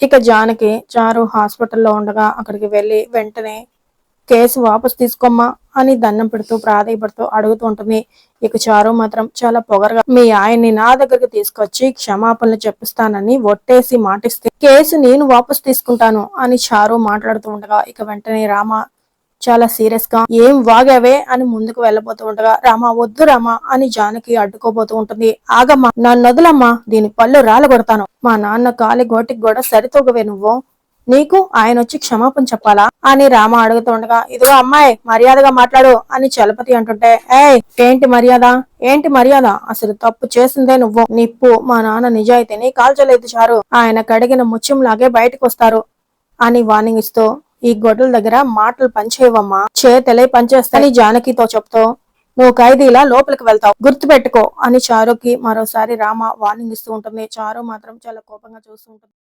ఇక జానకి చారు హాస్పిటల్లో ఉండగా అక్కడికి వెళ్ళి వెంటనే కేసు వాపసు తీసుకోమ్మా అని దండం పెడుతూ ప్రాధాయపడుతూ అడుగుతూ ఉంటుంది. ఇక చారు మాత్రం చాలా పొగరగా మీ ఆయన్ని నా దగ్గరికి తీసుకొచ్చి క్షమాపణలు చెప్పిస్తానని ఒట్టేసి మాటిస్తే కేసు నేను వాపస్ తీసుకుంటాను అని చారు మాట్లాడుతూ ఉండగా ఇక వెంటనే రామ చాలా సీరియస్గా ఏం వాగావే అని ముందుకు వెళ్ళబోతూ ఉండగా రామ వద్దు రామ అని జానకి అడ్డుకోబోతూ ఉంటుంది. ఆగమ్మా నన్ను వదలమ్మా దీని పళ్ళు రాలగొడతాను. మా నాన్న కాలి గోటికి కూడా సరితూగవే నువ్వు. నీకు ఆయన వచ్చి క్షమాపణ చెప్పాలా? అని రామ అడుగుతుండగా ఇదిగో అమ్మాయి మర్యాదగా మాట్లాడు అని చలపతి అంటుంటే ఏయ్ ఏంటి మర్యాద? ఏంటి మర్యాద? అసలు తప్పు చేసిందే నువ్వు. నిప్పు మా నాన్న నిజాయితీని కాల్చలేదు చారు. ఆయన కడిగిన ముత్యంలాగే బయటకు వస్తారు అని వార్నింగ్ ఇస్తూ ఈ గొడ్డల దగ్గర మాటలు పనిచేయవమ్మా చేతలే పనిచేస్తాని జానకితో చెప్తూ నువ్వు ఖైదీలా లోపలికి వెళ్తావు. గుర్తుపెట్టుకో అని చారుకి మరోసారి రామ వార్నింగ్ ఇస్తూ ఉంటుంది. చారు మాత్రం చాలా కోపంగా చూస్తూ ఉంటుంది.